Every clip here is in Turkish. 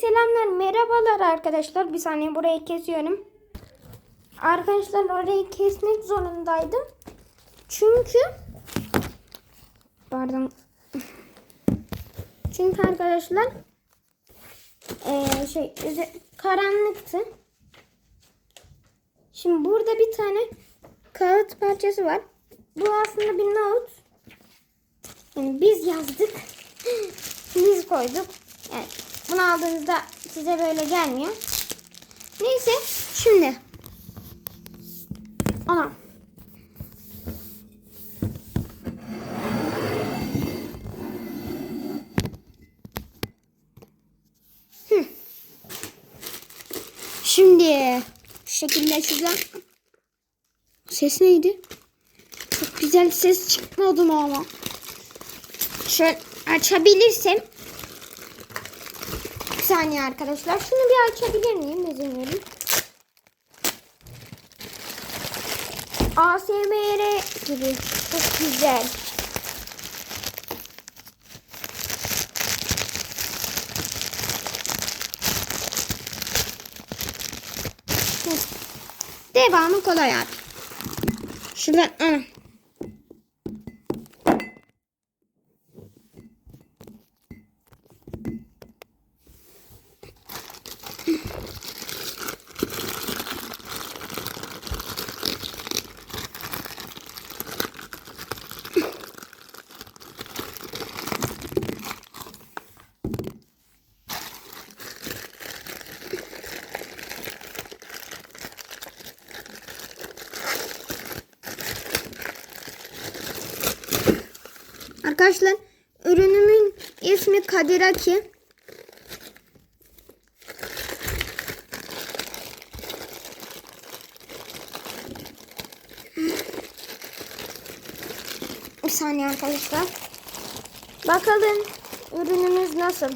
selamlar, merhabalar arkadaşlar. Bir saniye burayı kesiyorum. Arkadaşlar orayı kesmek zorundaydım. Çünkü pardon. Çünkü arkadaşlar eee, şey karanlıktı. Şimdi burada bir tane kağıt parçası var. Bu aslında bir not. Yani biz yazdık. biz koyduk. Yani bunu aldığınızda size böyle gelmiyor. Neyse şimdi. Ana. Hı. Şimdi şu şekilde açacağım. Ses neydi? Çok güzel ses çıkmadı mı ama? Şöyle açabilirsem. Saniye arkadaşlar. Şunu bir açabilir miyim? İzin verin. ASMR gibi. Çok güzel. Devamı kolay abi. Şuradan Arkadaşlar ürünümün ismi Kadiraki. Bir saniye arkadaşlar. Bakalım ürünümüz nasıl?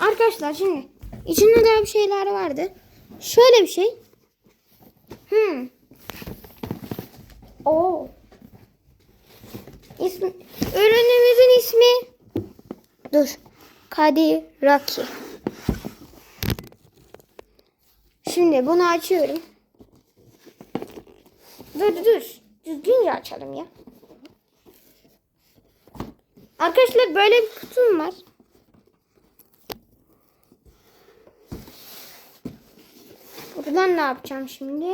Arkadaşlar şimdi içinde daha bir şeyler vardı. Şöyle bir şey. Hmm. Oo. İsmi, ürünümüzün ismi Dur. Kadiraki. Şimdi bunu açıyorum. Dur dur. Düzgünce açalım ya. Arkadaşlar böyle bir kutum var. Buradan ne yapacağım şimdi?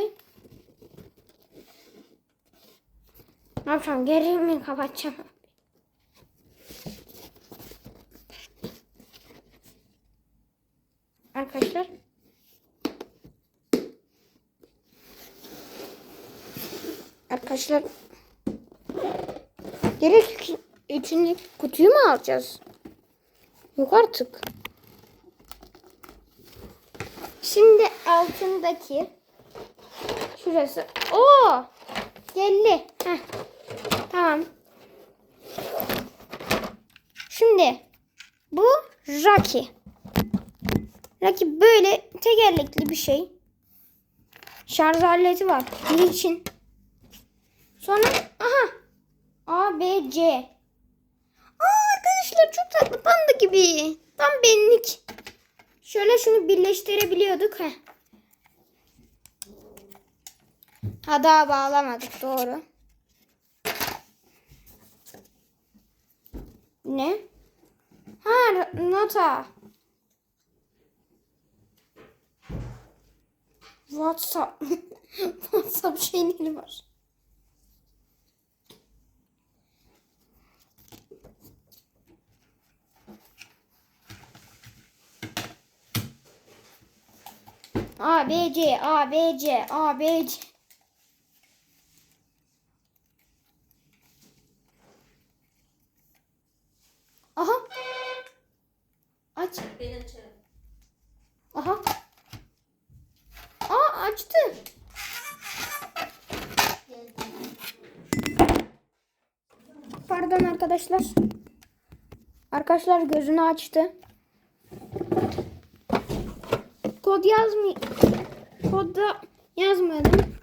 Ne yapacağım? Geri mi kapatacağım? Arkadaşlar. Arkadaşlar. Gerek içindeki kutuyu mu alacağız? Yok artık. Şimdi altındaki şurası. Oo! Geldi. Heh. Tamam. Şimdi bu Rocky. Rocky böyle tekerlekli bir şey. Şarj aleti var. Bir için. Sonra aha. A, B, C. Aa arkadaşlar çok tatlı panda gibi. Tam benlik. Şöyle şunu birleştirebiliyorduk. Heh. Ha daha bağlamadık doğru. Ne? Ha nota. WhatsApp. WhatsApp şeyleri var. A, B, C, A, B, C, A, B, C. Aha. Aç. Ben açarım. Aha. Aa açtı. Pardon arkadaşlar. Arkadaşlar gözünü açtı. Kod yazmıyor. Kodda yazmadım.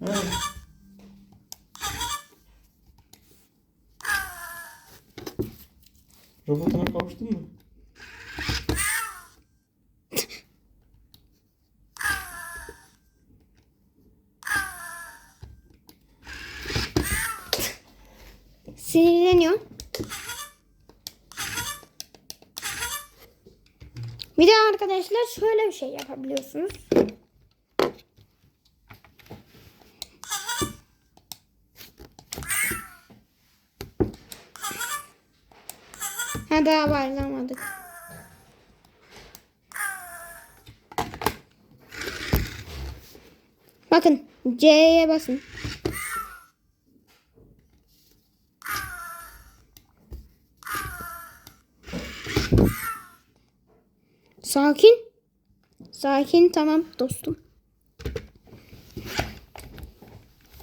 Ha. Robotuna kavuştun mu? Sinirleniyor. Bir de arkadaşlar şöyle bir şey yapabiliyorsunuz. Ha daha başlamadık. Bakın C'ye basın. Sakin. Sakin tamam dostum.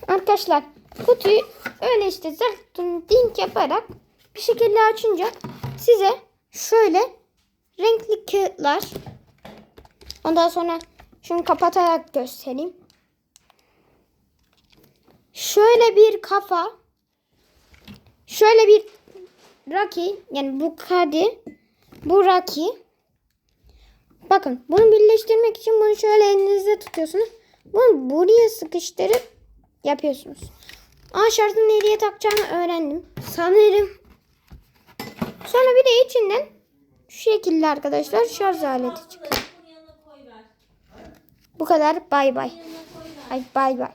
Arkadaşlar kutuyu öyle işte zırtın dink yaparak bir şekilde açınca size şöyle renkli kağıtlar ondan sonra şunu kapatarak göstereyim. Şöyle bir kafa şöyle bir Raki yani bu kadi bu Raki Bakın bunu birleştirmek için bunu şöyle elinizde tutuyorsunuz. Bunu buraya sıkıştırıp yapıyorsunuz. A şartını nereye takacağını öğrendim. Sanırım. Sonra bir de içinden şu şekilde arkadaşlar şarj aleti çıkıyor. Bu kadar bay bay. Ay bay bay.